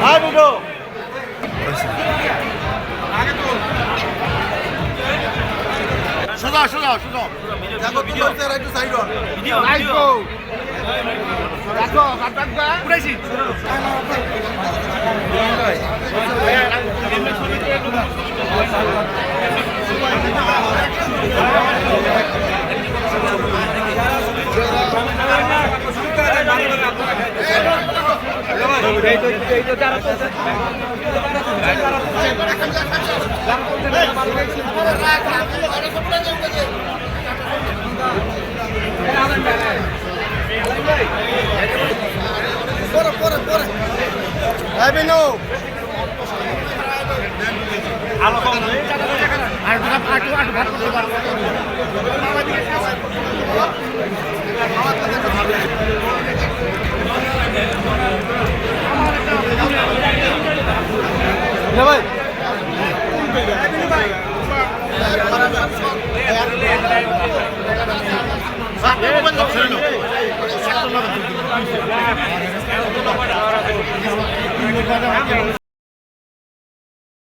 হ্যাঁ বিডো সোজা সোজা সোজা দেখো তুমি হচ্ছে একটু সাইড হন রাখো রাখো কাটবা উড়াইছি পরে পরে পরে হ্যাঁ বিনু ভাই।